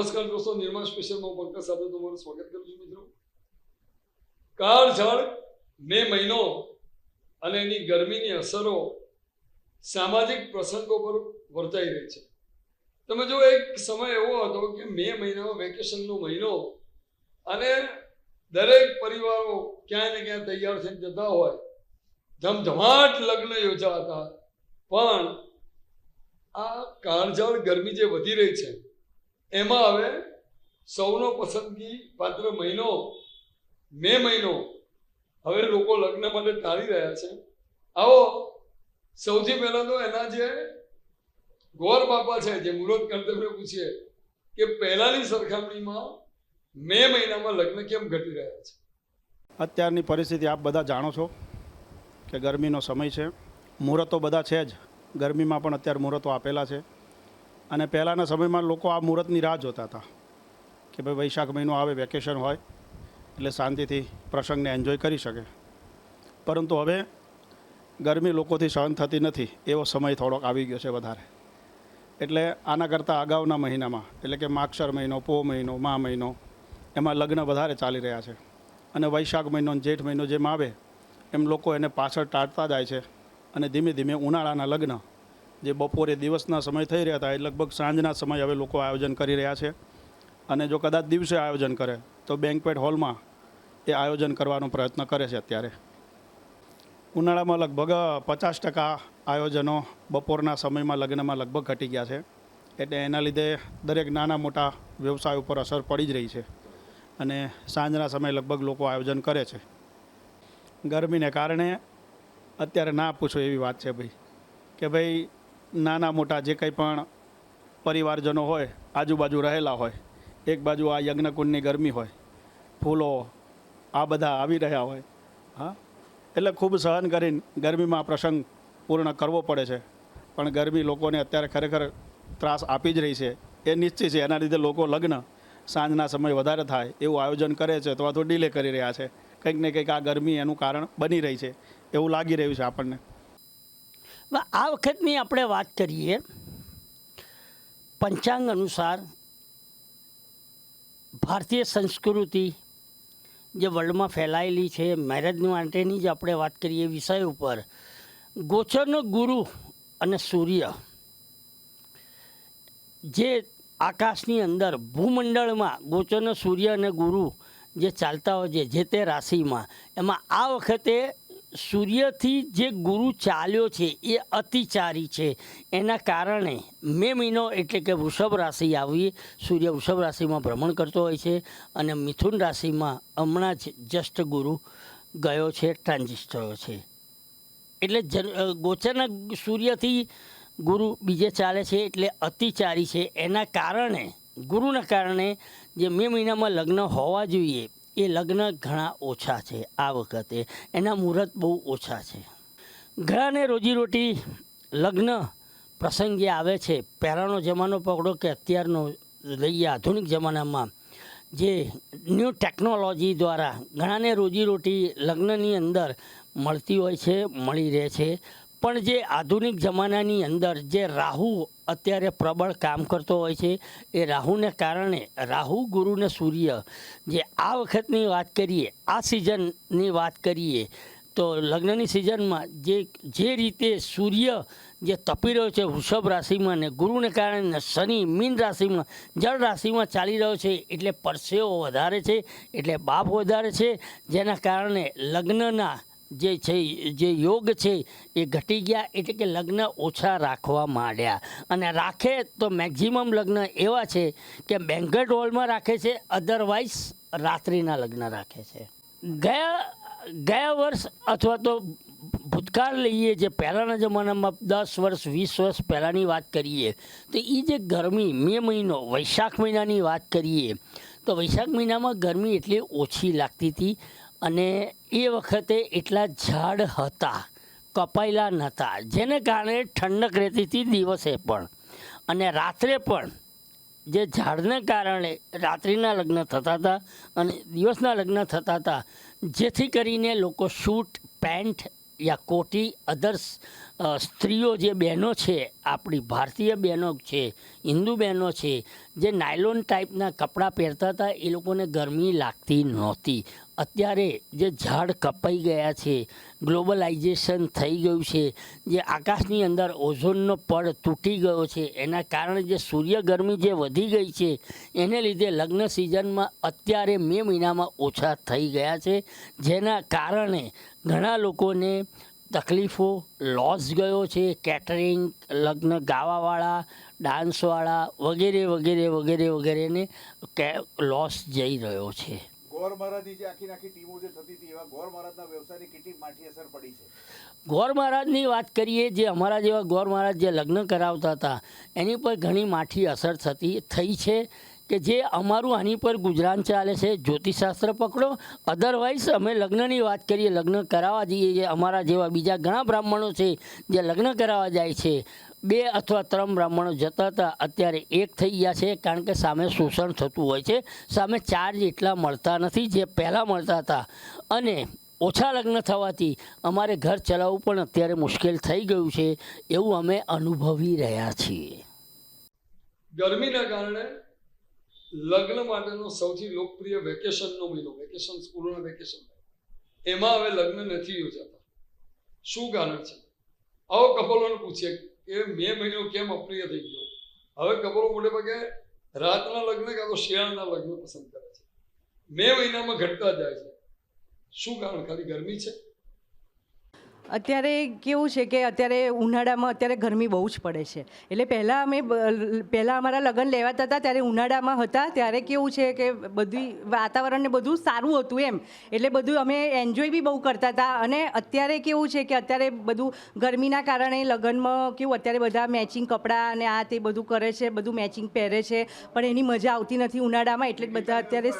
નમસ્કાર દોસ્તો, નિર્માણ સ્પેશિયલમાં પંકજ સાથે તમારું સ્વાગત કરું છું મિત્રો. કાળઝાળ મે મહિનો અને એની ગરમીની અસરો સામાજિક પ્રસંગો પર વર્તાઈ રહી છે. તમે જો એક સમય એવો હતો કે મે મહિનામાં વેકેશનનો મહિનો અને દરેક પરિવારો ક્યાંય ને ક્યાં તૈયાર થઈને જતા હોય, ધમધમાટ લગ્ન યોજાતા પણ આ કાળઝાળ ગરમી જે વધી રહી છે એમાં હવે સૌનો પસંદગી પાત્ર મહિનો, મે મહિનો, હવે લોકો લગ્ન માટે ટાળી રહ્યા છે. આવો, સૌથી પહેલા તો એના જે ગોર બાપા છે, જે મુહૂર્ત કર્તવ્ય પૂછીએ, કે પહેલાની સરખામણીમાં મે મહિનામાં લગ્ન કેમ ઘટી રહ્યા છે? અત્યારની પરિસ્થિતિ આપ બધા જાણો છો કે ગરમીનો સમય છે. મુહૂર્તો બધા છે જ. ગરમીમાં પણ અત્યારે મુહૂર્તો આપેલા છે. અને પહેલાંના સમયમાં લોકો આ મુહૂર્તની રાહ જોતા હતા કે ભાઈ વૈશાખ મહિનો આવે, વેકેશન હોય, એટલે શાંતિથી પ્રસંગને એન્જોય કરી શકે. પરંતુ હવે ગરમી લોકોથી સહન થતી નથી, એવો સમય થોડોક આવી ગયો છે વધારે. એટલે આના કરતાં અગાઉના મહિનામાં, એટલે કે માક્ષર મહિનો, પો મહિનો, મા મહિનો, એમાં લગ્ન વધારે ચાલી રહ્યા છે. અને વૈશાખ મહિનો જેઠ મહિનો જેમ આવે, એમ લોકો એને પાછળ ટાળતા જાય છે અને ધીમે ધીમે ઉનાળાના લગ્ન જે બપોરે દિવસના સમય થઈ રહ્યા હતા એ લગભગ સાંજના સમય હવે લોકો આયોજન કરી રહ્યા છે. અને જો કદાચ દિવસે આયોજન કરે, તો બેન્કવેટ હોલમાં એ આયોજન કરવાનો પ્રયત્ન કરે છે અત્યારે. ઉનાળામાં લગભગ પચાસ ટકા આયોજનો બપોરના સમયમાં લગ્નમાં લગભગ ઘટી ગયા છે. એટલે એના લીધે દરેક નાના મોટા વ્યવસાય ઉપર અસર પડી જ રહી છે. અને સાંજના સમયે લગભગ લોકો આયોજન કરે છે. ગરમીને કારણે અત્યારે ના પૂછો એવી વાત છે ભાઈ, કે ભાઈ નાના મોટા જે કંઈ પણ પરિવારજનો હોય, આજુબાજુ રહેલા હોય, એક બાજુ આ યજ્ઞકુંડની ગરમી હોય, ફૂલો આ બધા આવી રહ્યા હોય, હા? એટલે ખૂબ સહન કરીને ગરમીમાં પ્રસંગ પૂર્ણ કરવો પડે છે. પણ ગરમી લોકોને અત્યારે ખરેખર ત્રાસ આપી જ રહી છે. એ નિશ્ચિત છે. એના લીધે લોકો લગ્ન સાંજના સમય વધારે થાય એવું આયોજન કરે છે અથવા તો ડીલે કરી રહ્યા છે. કંઈક ને કંઈક આ ગરમી એનું કારણ બની રહી છે. એવું લાગી રહ્યું છે આપણને. આ વખતની આપણે વાત કરીએ પંચાંગ અનુસાર ભારતીય સંસ્કૃતિ જે વર્લ્ડમાં ફેલાયેલી છે મેરેજ માટેની જ આપણે વાત કરીએ વિષય ઉપર. ગોચરનો ગુરુ અને સૂર્ય જે આકાશની અંદર ભૂમંડળમાં ગોચરનો સૂર્ય અને ગુરુ જે ચાલતા હોય છે, જે તે રાશિમાં, એમાં આ વખતે સૂર્યથી જે ગુરુ ચાલ્યો છે, એ અતિચારી છે. એના કારણે મે મહિનો એટલે કે વૃષભ રાશિ આવી, સૂર્ય વૃષભ રાશિમાં ભ્રમણ કરતો હોય છે અને મિથુન રાશિમાં હમણાં જ જસ્ટ ગુરુ ગયો છે, ટ્રાન્ઝિસ્ટ થયો છે. એટલે જ ગોચરના સૂર્યથી ગુરુ બીજે ચાલે છે એટલે અતિચારી છે. એના કારણે, ગુરુના કારણે જે મે મહિનામાં લગ્ન હોવા જોઈએ એ લગ્ન ઘણા ઓછા છે આ વખતે. એના મુહૂર્ત બહુ ઓછા છે. ઘણાને રોજીરોટી લગ્ન પ્રસંગે આવે છે. પહેલાંનો જમાનો પકડો કે અત્યારનો લઈએ આધુનિક જમાનામાં જે ન્યૂ ટેકનોલોજી દ્વારા ઘણાને રોજીરોટી લગ્નની અંદર મળતી હોય છે, મળી રહે છે. પણ જે આધુનિક જમાનાની અંદર જે રાહુ અત્યારે પ્રબળ કામ કરતો હોય છે. એ રાહુને કારણે રાહુ ગુરુને સૂર્ય, જે આ વખતની વાત કરીએ, આ સિઝનની વાત કરીએ, તો લગ્નની સિઝનમાં જે જે રીતે સૂર્ય જે તપી રહ્યો છે વૃષભ રાશિમાં ને ગુરુને કારણે શનિ મીન રાશિમાં, જળ રાશિમાં ચાલી રહ્યો છે, એટલે પરસેવો વધારે છે, એટલે બાપ વધારે છે, જેના કારણે લગ્નના જે છે, જે યોગ છે, એ ઘટી ગયા એટલે કે લગ્ન ઓછા રાખવા માંડ્યા. અને રાખે તો મેક્ઝિમમ લગ્ન એવા છે કે બેન્કટ હોલમાં રાખે છે અધરવાઇઝ રાત્રિના લગ્ન રાખે છે. ગયા ગયા વર્ષ અથવા તો ભૂતકાળ લઈએ જે પહેલાંના જમાનામાં દસ વર્ષ, વીસ વર્ષ પહેલાંની વાત કરીએ, તો એ જે ગરમી મે મહિનો, વૈશાખ મહિનાની વાત કરીએ, તો વૈશાખ મહિનામાં ગરમી એટલી ઓછી લાગતી હતી અને એ વખતે એટલા ઝાડ હતા, કપાયેલા નહોતા. જેને કારણે ઠંડક રહેતી હતી દિવસે પણ. અને રાત્રે પણ જે ઝાડને કારણે રાત્રિના લગ્ન થતા હતા અને દિવસના લગ્ન થતા હતા, જેથી કરીને લોકો શૂટ પેન્ટ યા કોટી અધર્સ સ્ત્રીઓ જે બહેનો છે, આપણી ભારતીય બહેનો છે, હિન્દુ બહેનો છે, જે નાયલોન ટાઈપના કપડાં પહેરતા હતા, એ લોકોને ગરમી લાગતી નહોતી. અત્યારે જે ઝાડ કપાઈ ગયા છે, ગ્લોબલાઇઝેશન થઈ ગયું છે, જે આકાશની અંદર ઓઝોનનો પડ તૂટી ગયો છે, એના કારણે જે સૂર્ય ગરમી જે વધી ગઈ છે, એને લીધે લગ્ન સિઝનમાં અત્યારે મે મહિનામાં ઓછા થઈ ગયા છે, જેના કારણે ઘણા લોકોને તકલીફો લોસ ગયો છે કેટરિંગ લગ્ન ગાવાવાળા ડાન્સવાળા વગેરે વગેરે વગેરે વગેરેને કે લોસ જઈ રહ્યો છે. ગોર મહારાજની જે આખી આખી ટીમો જે થતી હતી એવા ગોર મહારાજના વ્યવસાયની કેટલી માઠી અસર પડી છે? ગોર મહારાજની વાત કરીએ જે અમારા જેવા ગોર મહારાજ જે લગ્ન કરાવતા હતા એની પર ઘણી માઠી અસર થતી થઈ છે. કે જે અમારું આની પર ગુજરાન ચાલે છે, જ્યોતિષશાસ્ત્ર પકડો. અધરવાઇઝ અમે લગ્નની વાત કરીએ, લગ્ન કરાવવા જઈએ, જે અમારા જેવા બીજા ઘણા બ્રાહ્મણો છે, જે લગ્ન કરાવવા જાય છે. બે અથવા ત્રણ બ્રાહ્મણો જતા હતા, અત્યારે એક થઈ ગયા છે, કારણ કે સામે શોષણ થતું હોય છે. સામે ચાર્જ એટલા મળતા નથી જે પહેલાં મળતા હતા. અને ઓછા લગ્ન થવાથી અમારે ઘર ચલાવવું પણ અત્યારે મુશ્કેલ થઈ ગયું છે, એવું અમે અનુભવી રહ્યા છીએ. ગરમીના કારણે લગ્ન માટેનો સૌથી લોકપ્રિય વેકેશનનો મહિનો વેકેશન સ્કૂલોના વેકેશન એમાં હવે લગ્ન નથી યોજાતા. શું કારણ છે? આવો કપલોને પૂછીએ કે મે મહિનો કેમ અપ્રિય થઈ ગયો? હવે કપલો મોટે ભાગે રાતના લગ્ન કાં તો શિયાળાના લગ્ન પસંદ કરે છે. મે મહિનામાં ઘટતા જાય છે. શું કારણ? ખાલી ગરમી છે? અત્યારે કેવું છે કે અત્યારે ઉનાળામાં અત્યારે ગરમી બહુ જ પડે છે. એટલે પહેલાં અમે પહેલાં અમારા લગ્ન લેવાતા હતા, ત્યારે ઉનાળામાં હતા, ત્યારે કેવું છે કે બધી વાતાવરણ ને બધું સારું હતું એમ. એટલે બધું અમે એન્જોય બી બહુ કરતા હતા અને અત્યારે કેવું છે કે અત્યારે બધું ગરમીના કારણે લગ્નમાં કેવું અત્યારે બધા મેચિંગ કપડાં અને આ તે બધું કરે છે, બધું મેચિંગ પહેરે છે, પણ એની મજા આવતી નથી ઉનાળામાં, એટલે બધા અત્યારે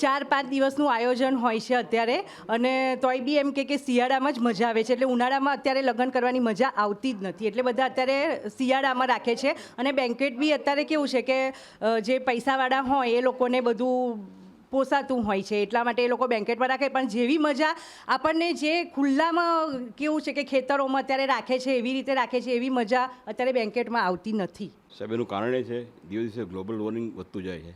ચાર પાંચ દિવસનું આયોજન હોય છે અત્યારે. અને તોય બી એમ કે શિયાળામાં જ મજા આવે છે. એટલે ઉનાળામાં અત્યારે લગ્ન કરવાની મજા આવતી જ નથી. એટલે બધા અત્યારે શિયાળામાં રાખે છે. અને બેન્કેટ બી અત્યારે કેવું છે કે જે પૈસાવાળા હોય એ લોકોને બધું પોસાતું હોય છે. એટલા માટે એ લોકો બેન્કેટમાં રાખે. પણ જેવી મજા આપણને જે ખુલ્લામાં કેવું છે કે ખેતરોમાં અત્યારે રાખે છે, એવી રીતે રાખે છે, એવી મજા અત્યારે બેન્કેટમાં આવતી નથી. સાહેબ, એનું કારણ એ છે, દિવસે દિવસે ગ્લોબલ વોર્મિંગ વધતું જાય છે.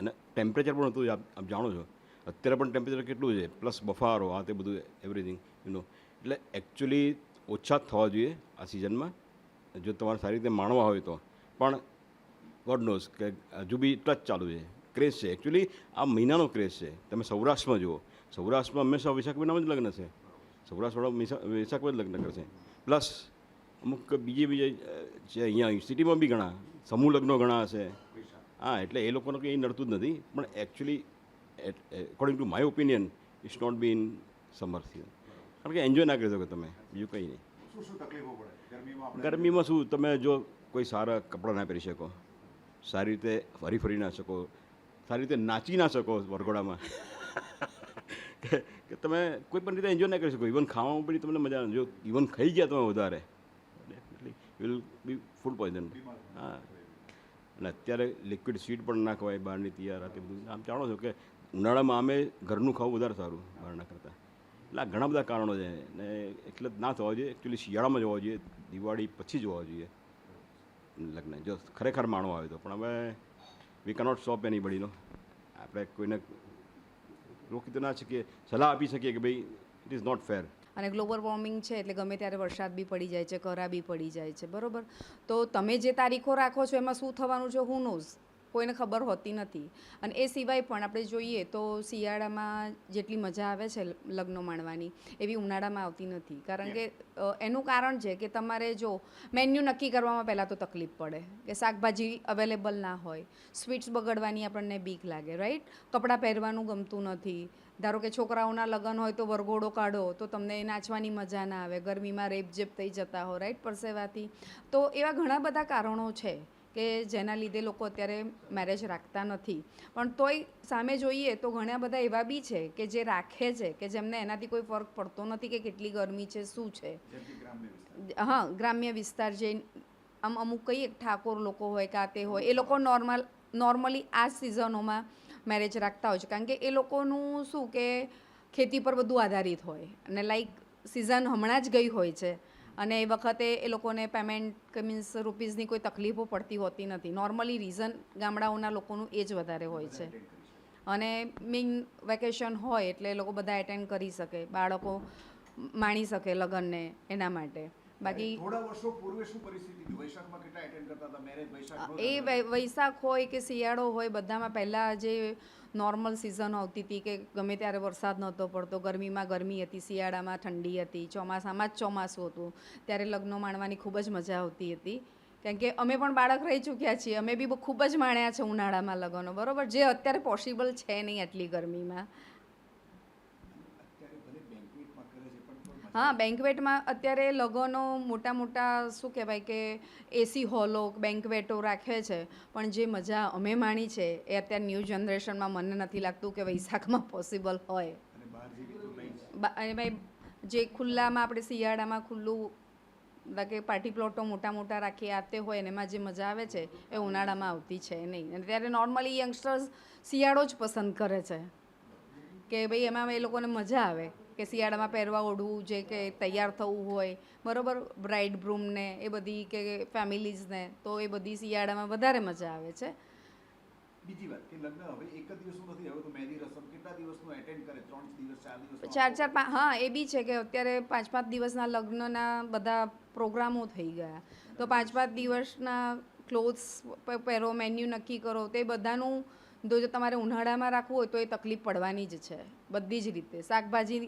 અને ટેમ્પરેચર પણ આપ આપ જાણો છો. અત્યારે પણ ટેમ્પરેચર કેટલું છે? પ્લસ બફારો, આ તે બધું એવરીથિંગ યુ નો એટલે એકચ્યુઅલી ઓછા જ થવા જોઈએ આ સિઝનમાં જો તમારે સારી રીતે માણવા હોય તો. પણ ગોડ નોઝ કે હજુ બી જ ચાલુ છે. ક્રેઝ છે. એકચ્યુઅલી આ મહિનાનો ક્રેઝ છે. તમે સૌરાષ્ટ્રમાં જુઓ. સૌરાષ્ટ્રમાં હંમેશા વૈશાખ મહિનામાં જ લગ્ન છે. સૌરાષ્ટ્રવાળા વૈશા- વૈશાખમાં જ લગ્ન કરશે. પ્લસ અમુક બીજી બીજી જે અહીંયા સિટીમાં બી ઘણા. સમૂહ લગ્નો ઘણા હશે. હા, એટલે એ લોકોને કંઈ નડતું જ નથી. પણ actually according to my opinion it's not be in summer season કારણ કે એન્જોય ના કરી શકો તમે બીજું કંઈ નહીં. ગરમીમાં શું તમે જો કોઈ સારા કપડાં ના પહેરી શકો સારી રીતે ફરી ફરી ના શકો સારી રીતે નાચી ના શકો વરઘોડામાં. કે તમે કોઈ પણ રીતે એન્જોય ના કરી શકો. ઇવન ખાવામાં પણ તમને મજા આવે. જો ઇવન ખાઈ ગયા તમે વધારે definitely will be food poison હા. અને અત્યારે લિક્વિડ સ્વીટ પણ ના ખવાય બહારની તૈયાર આ બધું. આમ જાણો છો કે ઉનાળામાં અમે ઘરનું ખાવું વધારે સારું બહારના કરતાં. એટલે આ ઘણા બધા કારણો છે ને એટલે જ ના થવા જોઈએ. એકચ્યુઅલી શિયાળામાં જ હોવા જોઈએ, દિવાળી પછી જ હોવા જોઈએ. લગ્ન, જો ખરેખર માણો આવે તો. પણ હવે વી કેનોટ સ્ટોપ એની બડીનો આપણે કોઈને રોકી તો ના શકીએ. સલાહ આપી શકીએ કે ભાઈ ઇટ ઇઝ નોટ ફેર અને ગ્લોબલ વોર્મિંગ છે એટલે ગમે ત્યારે વરસાદ બી પડી જાય છે, કરા બી પડી જાય છે, બરોબર? તો તમે જે તારીખો રાખો છો, એમાં શું થવાનું છે? હું નોઝ કોઈને ખબર હોતી નથી. અને એ સિવાય પણ આપણે જોઈએ તો શિયાળામાં જેટલી મજા આવે છે લગ્નો માણવાની એવી ઉનાળામાં આવતી નથી. કારણ કે એનું કારણ છે કે તમારે જો મેન્યુ નક્કી કરવામાં પહેલાં તો તકલીફ પડે કે શાકભાજી અવેલેબલ ના હોય. સ્વીટ્સ બગડવાની આપણને બીક લાગે રાઈટ કપડાં પહેરવાનું ગમતું નથી. ધારો કે છોકરાઓના લગ્ન હોય તો વરઘોડો કાઢો તો તમને નાચવાની મજા ના આવે ગરમીમાં રેપઝેપ થઈ જતા હો રાઈટ પરસેવાથી. તો એવા ઘણા બધા કારણો છે. કે જેના લીધે લોકો અત્યારે મેરેજ રાખતા નથી. પણ તોય સામે જોઈએ તો ઘણા બધા એવા બી છે કે જે રાખે છે, કે જેમને એનાથી કોઈ ફરક પડતો નથી કે કેટલી ગરમી છે, શું છે. હા, ગ્રામ્ય વિસ્તાર જે આમ અમુક કહીએ ઠાકોર લોકો હોય કાં તે હોય, એ લોકો નોર્મલ નોર્મલી આ સિઝનોમાં મેરેજ રાખતા હોય છે. કારણ કે એ લોકોનું શું કે ખેતી પર બધું આધારિત હોય. અને લાઈક સિઝન હમણાં જ ગઈ હોય છે. અને એ વખતે એ લોકોને પેમેન્ટ કે મીન્સ રૂપીઝની કોઈ તકલીફો પડતી હોતી નથી. નોર્મલી રીઝન ગામડાઓના લોકોનું એ જ વધારે હોય છે. અને મીન વેકેશન હોય એટલે એ લોકો બધા એટેન્ડ કરી શકે બાળકો માણી શકે લગ્નને એના માટે. બાકી થોડા વર્ષો પૂર્વે શું પરિસ્થિતિ વૈશાખમાં કેટલા એટેન્ડ કરતા હતા? મેરેજ વૈશાખ એ વૈશાખ હોય કે શિયાળો હોય બધામાં પહેલાં જે નોર્મલ સિઝન આવતી હતી કે ગમે ત્યારે વરસાદ નહોતો પડતો, ગરમીમાં ગરમી હતી, શિયાળામાં ઠંડી હતી, ચોમાસામાં જ ચોમાસું હતું, ત્યારે લગ્નો માણવાની ખૂબ જ મજા આવતી હતી. કારણ કે અમે પણ બાળક રહી ચૂક્યા છીએ, અમે બી ખૂબ જ માણ્યા છે ઉનાળામાં લગ્નો, બરાબર? જે અત્યારે પોસિબલ છે નહીં આટલી ગરમીમાં અત્યારે ભલે બેન્કવેટમાં કરે છે પણ તો હા બેન્કવેટમાં અત્યારે લગ્નો મોટા મોટા શું કહેવાય કે એસી હોલો બેન્કવેટો રાખે છે. પણ જે મજા અમે માણી છે એ અત્યારે ન્યૂ જનરેશનમાં મને નથી લાગતું કે વૈશાખમાં પોસિબલ હોય. અને ભાઈ જે ખુલ્લામાં આપણે શિયાળામાં ખુલ્લું કે પાર્ટી પ્લોટો મોટા મોટા રાખી આતે હોય અને એમાં જે મજા આવે છે એ ઉનાળામાં આવતી છે નહીં. અને ત્યારે નોર્મલી યંગસ્ટર્સ શિયાળો જ પસંદ કરે છે. કે ભાઈ એમાં એ લોકોને મજા આવે. કે શિયાળામાં પહેરવા ઓઢવું જે કે તૈયાર થવું હોય બરાબર? બ્રાઇડ બ્રૂમને એ બધી કે ફેમિલીઝને તો એ બધી શિયાળામાં વધારે મજા આવે છે. બીજી વાત કે લગ્ન હવે એક જ દિવસનું નથી હવે તો મહેંદી રસમ કેટલા દિવસનું એટેન્ડ કરે? ત્રણ દિવસ ચાર દિવસ ચાર ચાર પાંચ હા એ બી છે કે અત્યારે પાંચ પાંચ દિવસના લગ્નના બધા પ્રોગ્રામો થઈ ગયા. તો પાંચ પાંચ દિવસના ક્લોથ્સ પહેરો મેન્યુ નક્કી કરો તે બધાનું જો જો તમારે ઉનાળામાં રાખવું હોય તો એ તકલીફ પડવાની જ છે. બધી જ રીતે. શાકભાજી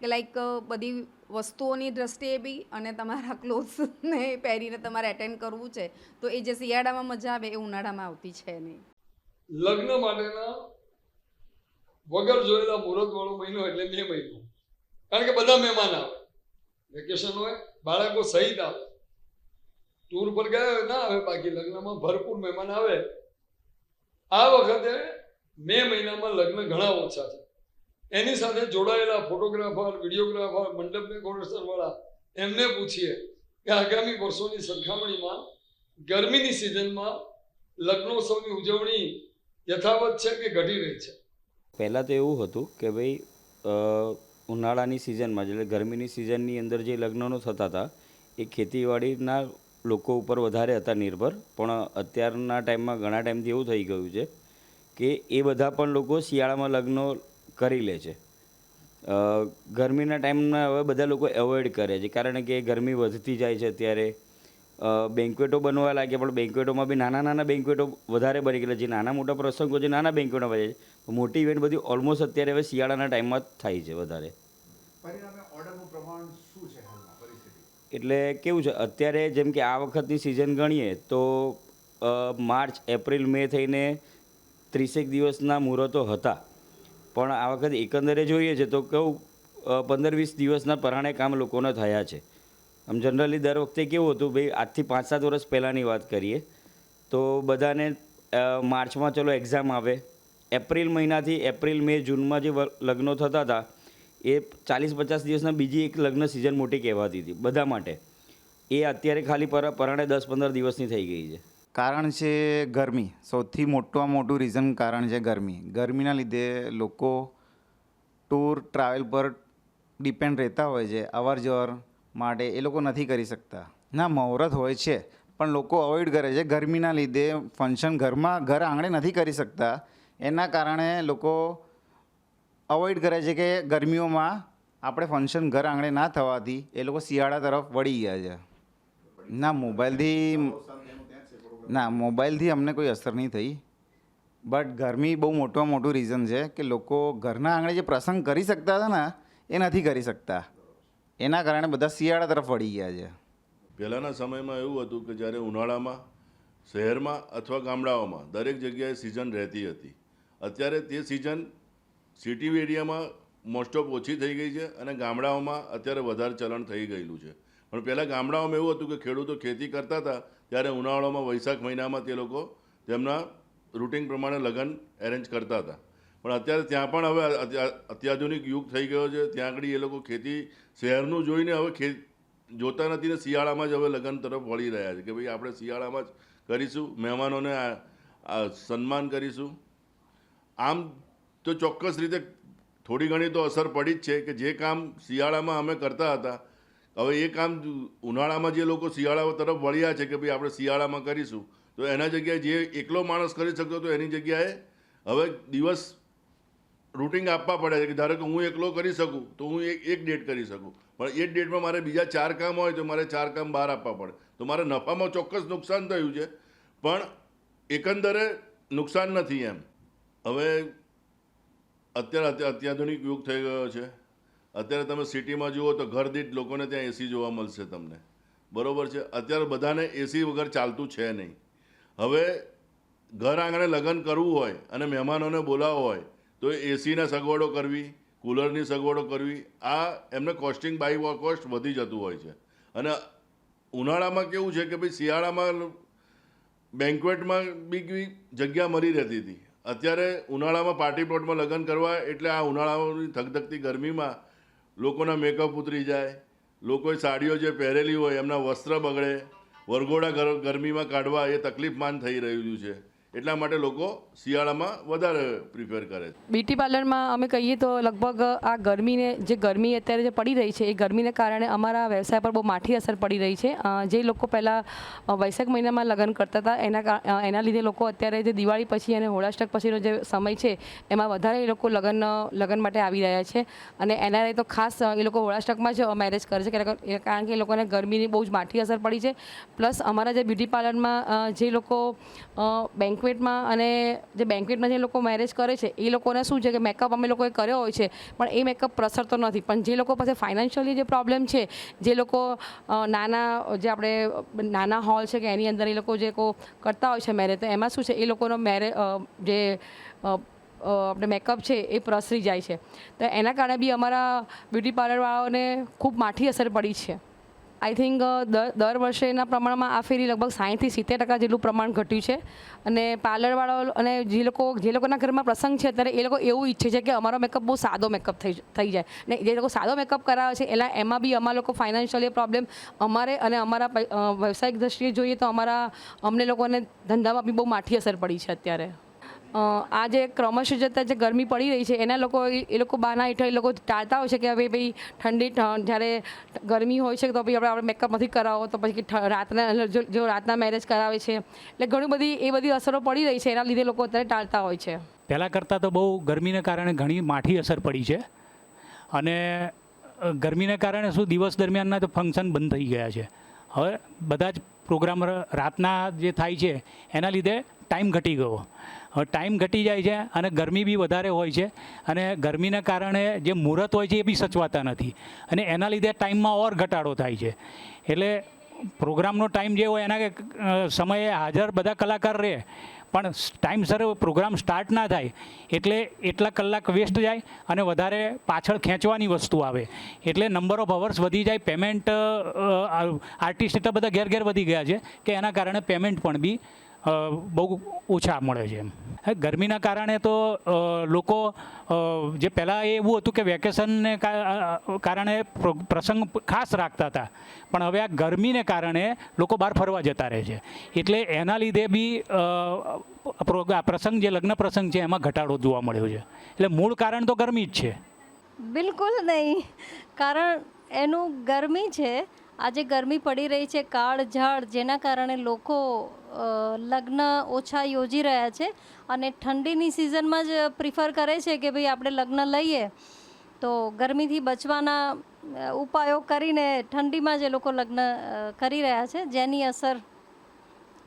કે લાઈક બધી વસ્તુઓની દ્રષ્ટિએ બી અને તમારા ક્લોથ્સને પહેરીને તમારે એટેન્ડ કરવું છે, તો એ જે શિયાળામાં મજા આવે એ ઉનાળામાં આવતી છે નહીં. લગ્ન માટેના વગર જોયેલા મુહૂર્ત વાળો મહિનો એટલે મે મહિનો. કારણ કે બધા મહેમાન આવે. વેકેશન હોય, બાળકો સહિત આવે. ટૂર પર ગયા હોય, ના આવે બાકી. લગ્નમાં ભરપૂર મહેમાન આવે. આ વખતે મે મહિનામાં લગ્ન ઘણા ઓછા છે. એની સાથે જોડાયેલા ફોટોગ્રાફર, વિડીયોગ્રાફર મંડપ ડેકોરેશન વાળા એમને પૂછીએ કે આગામી વર્ષોની સરખામણીમાં ગરમીની સિઝનમાં લગ્નોત્સવની ઉજવણી યથાવત છે કે ઘટી રહી છે? પહેલાં તો એવું હતું કે ભાઈ ઉનાળાની સિઝનમાં, એટલે ગરમીની સિઝનની અંદર જે લગ્નનો થતા હતા, એ ખેતીવાડીના લોકો ઉપર વધારે હતા નિર્ભર પણ અત્યારના ટાઈમમાં ઘણા ટાઈમથી એવું થઈ ગયું છે કે એ બધા પણ લોકો શિયાળામાં લગ્નો કરી લે છે. ગરમીના ટાઈમમાં હવે બધા લોકો એવોઇડ કરે છે. કારણ કે ગરમી વધતી જાય છે અત્યારે. બેન્ક્વેટો બનવા લાગ્યા પણ બેન્ક્વેટોમાં બી નાના નાના બેન્ક્વેટો વધારે બની ગયેલા જે નાના મોટા પ્રસંગો છે નાના બેન્ક્વેટો બને છે. મોટી ઇવેન્ટ બધી ઓલમોસ્ટ અત્યારે હવે શિયાળાના ટાઈમમાં જ થાય છે વધારે. પરિણામે એટલે કેવું છે, અત્યારે જેમ કે આ વખતની સિઝન ગણીએ તો માર્ચ, એપ્રિલ, મે થઈને ત્રીસેક દિવસના મુહૂર્તો હતા. પણ આ વખત એકંદરે જોઈએ છે તો કેવું પંદર વીસ દિવસના પરાણે કામ લોકોના થયા છે. આમ જનરલી દર વખતે કેવું હતું, ભાઈ આજથી પાંચ સાત વર્ષ પહેલાંની વાત કરીએ, તો બધાને માર્ચમાં ચલો એક્ઝામ આવે. એપ્રિલ મહિનાથી એપ્રિલ, મે, જૂનમાં જે લગ્નો થતા હતા એ ચાલીસ પચાસ દિવસના બીજી એક લગ્ન સિઝન મોટી કહેવાતી હતી, બધા માટે. એ અત્યારે ખાલી પર, પરાણે દસ પંદર દિવસની થઈ ગઈ છે. કારણ છે ગરમી. સૌથી મોટામાં મોટું રીઝન કારણ છે ગરમી. ગરમીના લીધે લોકો ટૂર ટ્રાવેલ પર ડિપેન્ડ રહેતા હોય છે અવર જવર માટે. એ લોકો નથી કરી શકતા. ના, મુહૂર્ત હોય છે, પણ લોકો અવોઇડ કરે છે. ગરમીના લીધે ફંક્શન ઘરમાં, ઘર આંગણે નથી કરી શકતા. એના કારણે લોકો અવોઇડ કરે છે કે ગરમીઓમાં આપણે ફંક્શન ઘર આંગણે ના થવાથી એ લોકો શિયાળા તરફ વળી ગયા છે. ના, મોબાઈલથી ના, મોબાઈલથી અમને કોઈ અસર નહીં થઈ. બટ ગરમી બહુ મોટું મોટું રીઝન છે કે લોકો ઘરના આંગણે જે પ્રસંગ કરી શકતા હતા ને, એ નથી કરી શકતા. એના કારણે બધા શિયાળા તરફ વળી ગયા છે. પહેલાંના સમયમાં એવું હતું કે જ્યારે ઉનાળામાં શહેરમાં અથવા ગામડાઓમાં દરેક જગ્યાએ સિઝન રહેતી હતી, અત્યારે તે સિઝન સિટી એરિયામાં મોસ્ટ ઓફ ઓછી થઈ ગઈ છે અને ગામડાઓમાં અત્યારે વધારે ચલણ થઈ ગયેલું છે. પણ પહેલાં ગામડાઓમાં એવું હતું કે ખેડૂતો ખેતી કરતા હતા, ત્યારે ઉનાળામાં, વૈશાખ મહિનામાં તે લોકો તેમના રૂટિન પ્રમાણે લગ્ન એરેન્જ કરતા હતા. પણ અત્યારે ત્યાં પણ હવે અત્યાધુનિક યુગ થઈ ગયો છે, ત્યાં આગળ એ લોકો ખેતી શહેરનું જોઈને હવે ખે, જોતા નથી ને શિયાળામાં જ હવે લગ્ન તરફ વળી રહ્યા છે કે ભાઈ આપણે શિયાળામાં જ કરીશું, મહેમાનોને સન્માન કરીશું. આમ તો ચોક્કસ રીતે થોડી ઘણી તો અસર પડી જ છે કે જે કામ શિયાળામાં અમે કરતા હતા, હવે એ કામ ઉનાળામાં જે લોકો શિયાળા તરફ વળ્યા છે કે ભાઈ આપણે શિયાળામાં કરીશું, તો એના જગ્યાએ જે એકલો માણસ કરી શકતો હતો એની જગ્યાએ હવે દિવસ રૂટિંગ આપવા પડે છે કે ધારો કે હું એકલો કરી શકું, તો હું એક એક ડેટ કરી શકું, પણ એ ડેટમાં મારે બીજા ચાર કામ હોય તો મારે ચાર કામ બહાર આપવા પડે, તો મારે નફામાં ચોક્કસ નુકસાન થયું છે, પણ એકંદરે નુકસાન નથી એમ, હવે અત્યારે અત્ય- અત્યાધુનિક યુગ થઈ ગયો છે. અત્યારે તમે સિટીમાં જુઓ તો ઘર દીઠ લોકોને ત્યાં એસી જોવા મળશે તમને. બરાબર છે? અત્યારે બધાને એસી વગર ચાલતું છે નહીં. હવે ઘર આંગણે લગ્ન કરવું હોય અને મહેમાનોને બોલાવવો હોય, તો એસીના સગવડો કરવી, કુલરની સગવડો કરવી, આ એમને કોસ્ટિંગ બાય કોસ્ટ વધી જતું હોય છે. અને ઉનાળામાં કેવું છે કે ભાઈ શિયાળામાં બેન્કવેટમાં બી જગ્યા મળી રહેતી હતી. અત્યારે ઉનાળામાં પાર્ટી પ્લોટમાં લગ્ન કરવા એટલે આ ઉનાળાની ધગધગતી ગરમીમાં લોકોના મેકઅપ ઉતરી જાય, લોકોએ સાડીઓ જે પહેરેલી હોય એમના વસ્ત્ર બગડે, વરઘોડા ગર, ગરમીમાં કાઢવા એ તકલીફમાન થઈ રહ્યું છે. એટલા માટે લોકો શિયાળામાં વધારે પ્રિફર કરે છે. બ્યુટી પાર્લરમાં અમે કહીએ તો લગભગ આ ગરમીને, જે ગરમી અત્યારે જે પડી રહી છે, એ ગરમીને કારણે અમારા વ્યવસાય પર બહુ માઠી અસર પડી રહી છે. જે લોકો પહેલાં વૈશાખ મહિનામાં લગ્ન કરતા હતા, એના એના લીધે લોકો અત્યારે જે દિવાળી પછી અને હોળાષ્ટક પછીનો જે સમય છે, એમાં વધારે એ લોકો લગ્ન લગ્ન માટે આવી રહ્યા છે. અને એના તો ખાસ એ લોકો હોળાષ્ટકમાં જ મેરેજ કરે છે કારણ કે- એ લોકોને ગરમીની બહુ જ માઠી અસર પડી છે. પ્લસ અમારા જે બ્યુટી પાર્લરમાં જે લોકો બેન્કવેટમાં અને જે બેન્કવેટમાં જે લોકો મેરેજ કરે છે, એ લોકોને શું છે કે મેકઅપ અમે લોકોએ કર્યો હોય છે, પણ એ મેકઅપ પ્રસરતો નથી. પણ જે લોકો પાસે ફાઇનાન્શિયલી જે પ્રોબ્લેમ છે, જે લોકો નાના, જે આપણે, નાના હોલ છે કે એની અંદર એ લોકો જે કરતા હોય છે મેરેજ તો એમાં શું છે, એ લોકોનો મેરેજ જે આપણે મેકઅપ છે એ પ્રસરી જાય છે. તો એના કારણે બી અમારા બ્યુટી પાર્લરવાળાઓને ખૂબ માઠી અસર પડી છે. આઈ થિંક દર વર્ષેના પ્રમાણમાં આ ફેરી લગભગ સાહીઠથી સિત્તેર ટકા જેટલું પ્રમાણ ઘટ્યું છે. અને પાર્લરવાળાઓ અને જે લોકો, જે લોકોના ઘરમાં પ્રસંગ છે, અત્યારે એ લોકો એવું ઈચ્છે છે કે અમારો મેકઅપ બહુ સાદો મેકઅપ થઈ થઈ જાય. ને જે લોકો સાદો મેકઅપ કરાવે છે, એલા, એમાં બી અમારા લોકો ફાઇનાન્શિયલી પ્રોબ્લેમ અમારે અને અમારા વ્યવસાયિક દ્રષ્ટિએ જોઈએ તો અમારા અમને લોકોને ધંધામાં બી બહુ માઠી અસર પડી છે અત્યારે. આ જે ક્રમશ જતાં જે ગરમી પડી રહી છે, એના લોકો એ લોકો બાના હેઠળ એ લોકો ટાળતા હોય છે કે હવે ભાઈ ઠંડી જ્યારે ગરમી હોય છે તો ભાઈ આપણે આપણે મેકઅપ નથી કરાવો, તો પછી રાતના જો રાતના મેરેજ કરાવે છે. એટલે ઘણી બધી, એ બધી અસરો પડી રહી છે, એના લીધે લોકો અત્યારે ટાળતા હોય છે. પહેલાં કરતાં તો બહુ ગરમીને કારણે ઘણી માઠી અસર પડી છે. અને ગરમીને કારણે શું, દિવસ દરમિયાનના તો ફંક્શન બંધ થઈ ગયા છે. હવે બધા જ પ્રોગ્રામ રાતના જે થાય છે, એના લીધે ટાઈમ ઘટી ગયો. ટાઈમ ઘટી જાય છે અને ગરમી બી વધારે હોય છે અને ગરમીના કારણે જે મુહૂર્ત હોય છે એ બી સચવાતા નથી. અને એના લીધે ટાઈમમાં ઓર ઘટાડો થાય છે. એટલે પ્રોગ્રામનો ટાઈમ જે હોય એના સમયે હાજર બધા કલાકાર રહે, પણ ટાઈમસર પ્રોગ્રામ સ્ટાર્ટ ના થાય, એટલે એટલા કલાક વેસ્ટ જાય અને વધારે પાછળ ખેંચવાની વસ્તુ આવે. એટલે નંબર ઓફ અવર્સ વધી જાય પેમેન્ટ આર્ટિસ્ટ એટલા બધા ઘેર ઘેર વધી ગયા છે, કે એના કારણે પેમેન્ટ પણ બી બહુ ઓછા મળે છે એમ. ગરમીના કારણે તો લોકો જે પહેલાં એવું હતું કે વેકેશનને કારણે પ્રો- પ્રસંગ ખાસ રાખતા હતા. પણ હવે આ ગરમીને કારણે લોકો બહાર ફરવા જતા રહે છે. એટલે એના લીધે બી પ્રસંગ જે લગ્ન પ્રસંગ છે એમાં ઘટાડો જોવા મળ્યો છે. એટલે મૂળ કારણ તો ગરમી જ છે. બિલકુલ નહીં. કારણ એનું ગરમી છે આજે ગરમી પડી રહી છે, કાળ ઝાડ જેના કારણે લોકો લગ્ન ઓછા યોજી રહ્યા છે અને ઠંડીની સિઝનમાં જ પ્રિફર કરે છે કે ભાઈ આપણે લગ્ન લઈએ. તો ગરમીથી બચવાના ઉપાયો કરીને ઠંડીમાં જ એ લોકો લગ્ન કરી રહ્યા છે, જેની અસર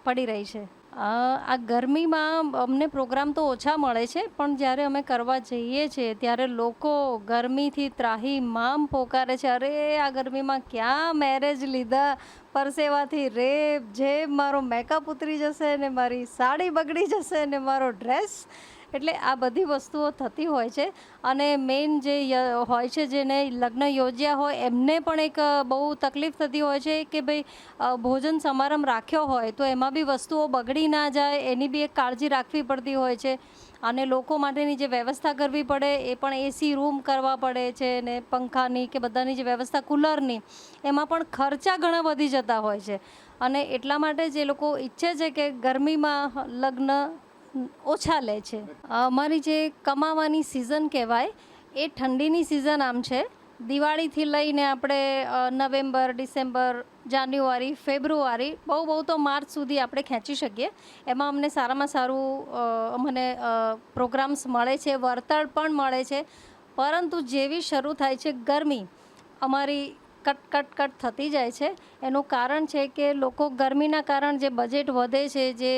પડી રહી છે. આ ગરમીમાં અમને પ્રોગ્રામ તો ઓછા મળે છે, પણ જ્યારે અમે કરવા જઈએ છીએ ત્યારે લોકો ગરમીથી ત્રાહી મામ પોકારે છે. અરે, આ ગરમીમાં ક્યાં મેરેજ લીધા? પરસેવાથી રેપ જે મારો મેકઅપ ઉતરી જશે ને મારી સાડી બગડી જશે ને મારો ડ્રેસ એટલે આ બધી વસ્તુઓ થતી હોય છે. અને મેઇન જે હોય છે, જેને લગ્ન યોજ્યા હોય, એમને પણ એક બહુ તકલીફ થતી હોય છે કે ભાઈ ભોજન સમારંભ રાખ્યો હોય તો એમાં બી વસ્તુઓ બગડી ના જાય, એની બી એક કાળજી રાખવી પડતી હોય છે. અને લોકો માટેની જે વ્યવસ્થા કરવી પડે એ પણ એસી રૂમ કરવા પડે છે ને પંખાની કે બધાની જે વ્યવસ્થા કુલરની, એમાં પણ ખર્ચા ઘણા વધી જતા હોય છે. અને એટલા માટે જે લોકો ઈચ્છે છે કે ગરમીમાં લગ્ન ઓછા લે છે. અમારી જે કમાવાની સિઝન કહેવાય, એ ઠંડીની સિઝન આમ છે. દિવાળીથી લઈને આપણે નવેમ્બર, ડિસેમ્બર, જાન્યુઆરી, ફેબ્રુઆરી, બહુ બહુ તો માર્ચ સુધી આપણે ખેંચી શકીએ. એમાં અમને સારામાં સારું અમને પ્રોગ્રામ્સ મળે છે, વળતર પણ મળે છે. પરંતુ જેવી શરૂ થાય છે, ગરમી અમારી કટ કટ કટ થતી જાય છે. એનું કારણ છે કે લોકો ગરમીના કારણ જે બજેટ વધે છે, જે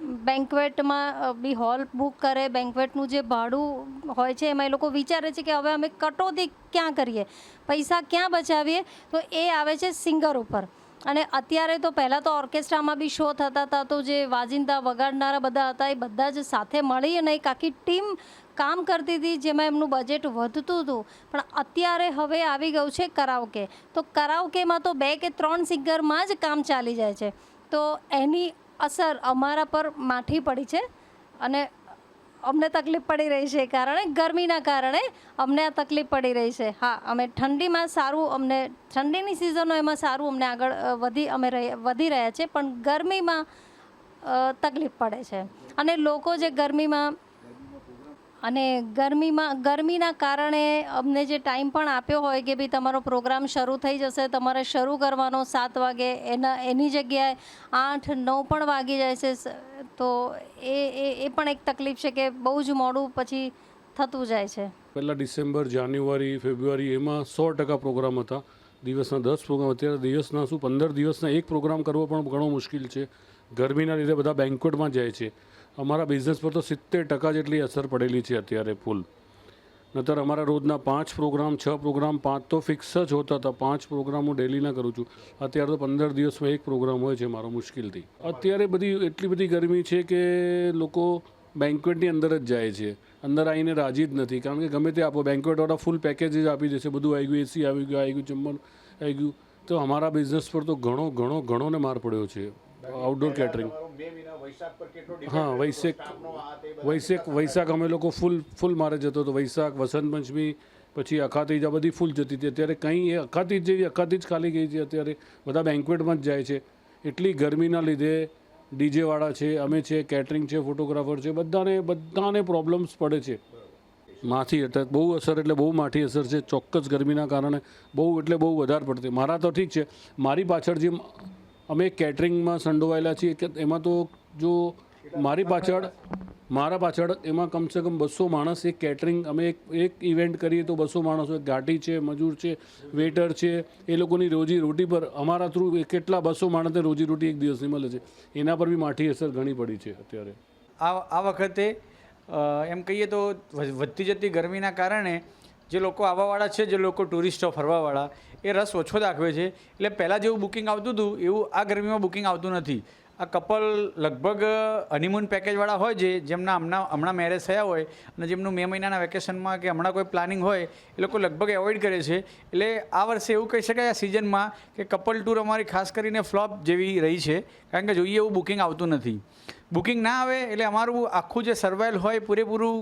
બેન્કવેટમાં બી હોલ બુક કરે, બેન્કવેટનું જે ભાડું હોય છે, એમાં એ લોકો વિચારે છે કે હવે અમે કટોતી ક્યાં કરીએ? પૈસા ક્યાં બચાવીએ? તો એ આવે છે સિંગર ઉપર. અને અત્યારે તો પહેલાં તો ઓર્કેસ્ટ્રામાં બી શો થતા હતા, તો જે વાજિંદા વગાડનારા બધા હતા, એ બધા જ સાથે મળી અને એક આખી ટીમ કામ કરતી હતી, જેમાં એમનું બજેટ વધતું હતું. પણ અત્યારે હવે આવી ગયું છે કરાઓકે તો કરાઓકેમાં તો બે કે ત્રણ સિંગરમાં જ કામ ચાલી જાય છે. તો એની અસર અમારા પર માઠી પડી છે અને અમને તકલીફ પડી રહી છે કારણે, ગરમીના કારણે અમને આ તકલીફ પડી રહી છે. હા, અમે ઠંડીમાં સારું અમને, ઠંડીની સિઝનો એમાં સારું અમને આગળ વધી, અમે વધી રહ્યા છે, પણ ગરમીમાં તકલીફ પડે છે. અને લોકો જે ગરમીમાં અને ગરમીમાં, ગરમીના કારણે અમને જે ટાઈમ પણ આપ્યો હોય કે ભાઈ તમારો પ્રોગ્રામ શરૂ થઈ જશે, તમારે શરૂ કરવાનો સાત વાગે, એના, એની જગ્યાએ આઠ, નવ પણ વાગી જાય છે તો એ એ પણ એક તકલીફ છે કે બહુ જ મોડું પછી થતું જાય છે. પહેલાં ડિસેમ્બર, જાન્યુઆરી, ફેબ્રુઆરી એમાં સો ટકા પ્રોગ્રામ હતા. દિવસના દસ પ્રોગ્રામ, અત્યારે દિવસના શું, પંદર દિવસના એક પ્રોગ્રામ કરવો પણ ઘણો મુશ્કેલ છે. ગરમીના લીધે બધા બેન્કવેટમાં જાય છે. અમારા બિઝનેસ પર તો સિત્તેર ટકા જેટલી અસર પડેલી છે અત્યારે ફૂલ નતર અમારા રોજના પાંચ પ્રોગ્રામ છ પ્રોગ્રામ પાંચ તો ફિક્સ જ હોતા હતા. પાંચ પ્રોગ્રામ હું ડેલીના કરું છું. અત્યારે તો પંદર દિવસમાં એક પ્રોગ્રામ હોય છે મારો મુશ્કેલથી. અત્યારે બધી એટલી બધી ગરમી છે કે લોકો બેન્કવેટની અંદર જ જાય છે. અંદર આવીને રાજી જ નથી. કારણ કે ગમે તે આપો બેન્કવેટવાળા ફૂલ પેકેજ જ આપી દેશે. બધું આવી ગયું એસી આવી ગયું આવી ગયું, જમવાનું આવી ગયું. તો અમારા બિઝનેસ પર તો ઘણો ઘણો, ઘણોને માર પડ્યો છે. આઉટડોર કેટરિંગ હા વૈશાખ વૈશાખ વૈશાખ અમે લોકો ફૂલ ફૂલ મારે જતો હતો. વૈશાખ વસંત પંચમી પછી અખાતીજ આ બધી ફૂલ જતી હતી. અત્યારે કંઈ એ અખાતીજ જેવી અખાતીજ ખાલી ગઈ છે. અત્યારે બધા બેન્કવેટમાં જ જાય છે. એટલી ગરમીના લીધે ડીજેવાળા છે અમે છે કેટરિંગ છે ફોટોગ્રાફર છે બધાને બધાને પ્રોબ્લેમ્સ પડે છે. માથી એટલે બહુ અસર એટલે બહુ માઠી અસર છે. ચોક્કસ ગરમીના કારણે બહુ એટલે બહુ વધારે પડતી મારા તો ઠીક છે. મારી પાછળ જે અમે કેટરિંગમાં સંડોવાયેલા છીએ કે એમાં તો જો મારી પાછળ, મારા પાછળ એમાં કમસે કમ બસો માણસ એક કેટરિંગ અમે એક એક ઇવેન્ટ કરીએ તો બસો માણસો, એક ઘાટી છે, મજૂર છે વેટર છે, એ લોકોની રોજી રોટી પર અમારા થ્રુ કેટલા બસો માણસને રોજી રોટી એક દિવસની મળે છે. એના પર બી માઠી અસર ઘણી પડી છે અત્યારે. આ આ વખતે એમ કહીએ તો વધતી જતી ગરમીના કારણે જે લોકો આવવાવાળા છે, જે લોકો ટુરિસ્ટો ફરવાવાળા, એ રસ ઓછો દાખવે છે. એટલે પહેલાં જેવું બુકિંગ આવતું હતું, એવું આ ગરમીમાં બુકિંગ આવતું નથી. આ કપલ લગભગ હનીમૂન પેકેજવાળા હોય જે, જેમના હમણાં હમણાં મેરેજ થયા હોય અને જેમનું મે મહિનાના વેકેશનમાં કે હમણાં કોઈ પ્લાનિંગ હોય, એ લોકો લગભગ એવોઇડ કરે છે. એટલે આ વર્ષે એવું કહી શકાય આ સિઝનમાં કે કપલ ટૂર અમારી ખાસ કરીને ફ્લોપ જેવી રહી છે. કારણ કે જોઈએ એવું બુકિંગ આવતું નથી. બુકિંગ ના આવે એટલે અમારું આખું જે સર્વાઈલ હોય, પૂરેપૂરું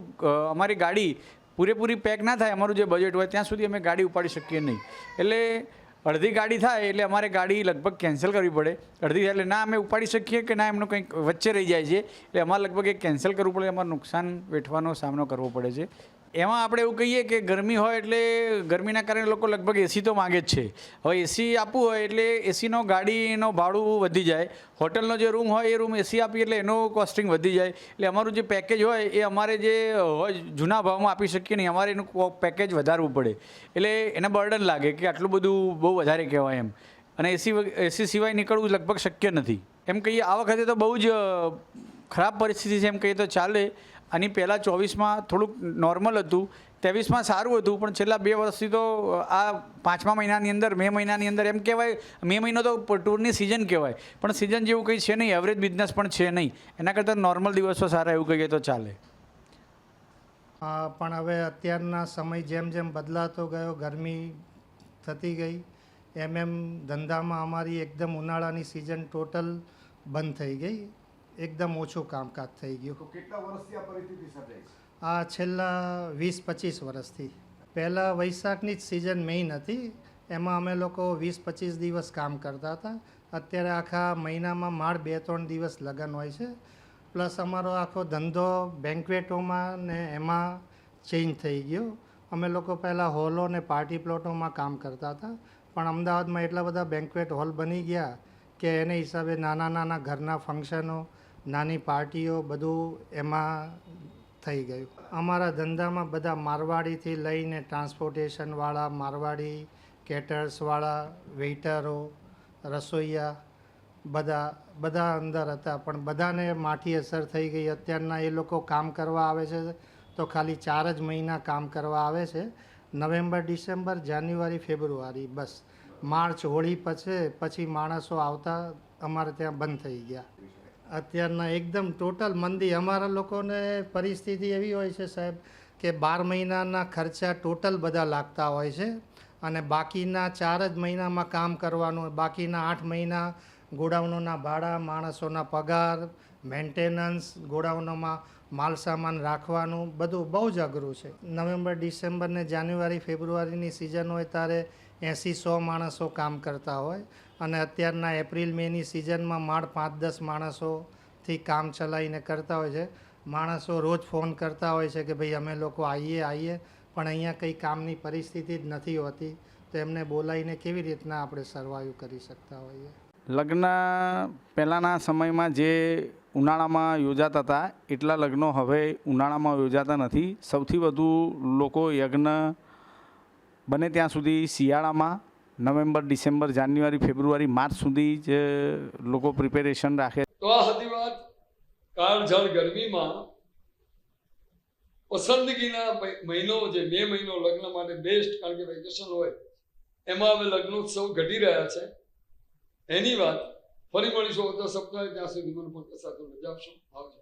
અમારી ગાડી પૂરેપૂરી પેક ના થાય, અમારું જે બજેટ હોય, ત્યાં સુધી અમે ગાડી ઉપાડી શકીએ નહીં. એટલે અડધી ગાડી થાય એટલે અમારે ગાડી લગભગ કેન્સલ કરવી પડે. અડધી થાય એટલે ના, અમે ઉપાડી શકીએ કે ના, એમનું કંઈક વચ્ચે રહી જાય છે. એટલે અમારે લગભગ એ કેન્સલ કરવું પડે, અમારે નુકસાન વેઠવાનો સામનો કરવો પડે છે. એમાં આપણે એવું કહીએ કે ગરમી હોય એટલે ગરમીના કારણે લોકો લગભગ એસી તો માગે જ છે. હવે એસી આપવું હોય એટલે એસીનો ગાડીનો ભાડું વધી જાય. હોટલનો જે રૂમ હોય એ રૂમ એસી આપીએ એટલે એનો કોસ્ટિંગ વધી જાય. એટલે અમારું જે પેકેજ હોય એ અમારે જે, હોય, જૂના ભાવમાં આપી શકીએ નહીં. અમારે એનું પેકેજ વધારવું પડે. એટલે એને બર્ડન લાગે કે આટલું બધું બહુ વધારે કહેવાય એમ. અને એસી એસી સિવાય નીકળવું લગભગ શક્ય નથી. એમ કહીએ, આ વખતે તો બહુ જ ખરાબ પરિસ્થિતિ છે. એમ કહીએ તો ચાલે. આની પહેલાં ચોવીસમાં થોડુંક નોર્મલ હતું, ત્રેવીસમાં સારું હતું, પણ છેલ્લા બે વર્ષથી તો આ પાંચમા મહિનાની અંદર, મે મહિનાની અંદર એમ કહેવાય, મે મહિનો તો ટૂરની સિઝન કહેવાય, પણ સિઝન જેવું કંઈ છે નહીં એવરેજ બિઝનેસ પણ છે નહીં, એના કરતાં નોર્મલ દિવસો સારા એવું કહીએ તો ચાલે. પણ હવે અત્યારના સમય જેમ જેમ બદલાતો ગયો, ગરમી થતી ગઈ, એમ એમ ધંધામાં અમારી એકદમ ઉનાળાની સિઝન ટોટલ બંધ થઈ ગઈ. એકદમ ઓછું કામકાજ થઈ ગયું. તો કેટલા વર્ષથી આ પરિસ્થિતિ સર્જાય છે? આ છેલ્લા વીસ પચીસ વર્ષથી. પહેલાં વૈશાખની જ સિઝન મેઇન હતી. એમાં અમે લોકો વીસ પચીસ દિવસ કામ કરતા હતા. અત્યારે આખા મહિનામાં માળ બે ત્રણ દિવસ લગ્ન હોય છે. પ્લસ અમારો આખો ધંધો બેન્કવેટોમાં ને એમાં ચેન્જ થઈ ગયો. અમે લોકો પહેલાં હોલો ને પાર્ટી પ્લોટોમાં કામ કરતા હતા. પણ અમદાવાદમાં એટલા બધા બેન્ક્વેટ હોલ બની ગયા કે એને હિસાબે નાના નાના ઘરના ફંક્શનો નાની પાર્ટીઓ બધું એમાં થઈ ગયું. અમારા ધંધામાં બધા મારવાડીથી લઈને ટ્રાન્સપોર્ટેશનવાળા, મારવાડી કેટર્સવાળા, વેઇટરો, રસોઈયા બધા બધા અંદર હતા. પણ બધાને માઠી અસર થઈ ગઈ. અત્યારના એ લોકો કામ કરવા આવે છે તો ખાલી ચાર જ મહિના કામ કરવા આવે છે. નવેમ્બર, ડિસેમ્બર, જાન્યુઆરી, ફેબ્રુઆરી, બસ. માર્ચ, હોળી પછી પછી માણસો આવતા અમારે ત્યાં બંધ થઈ ગયા. અત્યારના એકદમ ટોટલ મંદી. અમારા લોકોને પરિસ્થિતિ એવી હોય છે સાહેબ કે બાર મહિનાના ખર્ચા ટોટલ બધા લાગતા હોય છે અને બાકીના ચાર જ મહિનામાં કામ કરવાનું બાકીના આઠ મહિના ગોડાઉનોના ભાડા, માણસોના પગાર, મેન્ટેનન્સ, ગોડાઉનોમાં માલ સામાન રાખવાનું બધું બહુ જ અઘરું છે. નવેમ્બર, ડિસેમ્બર ને જાન્યુઆરી, ફેબ્રુઆરીની સિઝન હોય ત્યારે એંસી સો માણસો કામ કરતા હોય અને અત્યારના એપ્રિલ મેની સિઝનમાં માળ પાંચ દસ માણસોથી કામ ચલાવીને કરતા હોય છે. માણસો રોજ ફોન કરતા હોય છે કે ભાઈ અમે લોકો આવીએ આવીએ પણ અહીંયા કંઈ કામની પરિસ્થિતિ જ નથી હોતી. તો એમને બોલાવીને કેવી રીતના આપણે સર્વાઈવ કરી શકતા હોઈએ? લગ્ન પહેલાંના સમયમાં જે ઉનાળામાં યોજાતા હતા, એટલા લગ્નો હવે ઉનાળામાં યોજાતા નથી. સૌથી વધુ લોકો યજ્ઞ બને ત્યાં સુધી શિયાળામાં November, December, January, February, March સુધી જ લોકો પ્રિપેરેશન રાખે. તો આ હતી વાત કાળઝાળ ગરમીમાં પસંદગીના મહિનો જે મે મહિનો લગ્ન માટે બેસ્ટ કારણ કે વેકેશન હોય, એમાં હવે લગ્નોત્સવ ઘટી રહ્યા છે. એની વાત ફરી મળીશું આવતા સપ્તાહે, ત્યાં સુધી મને પણ સાથે રજા આપશો આવજો.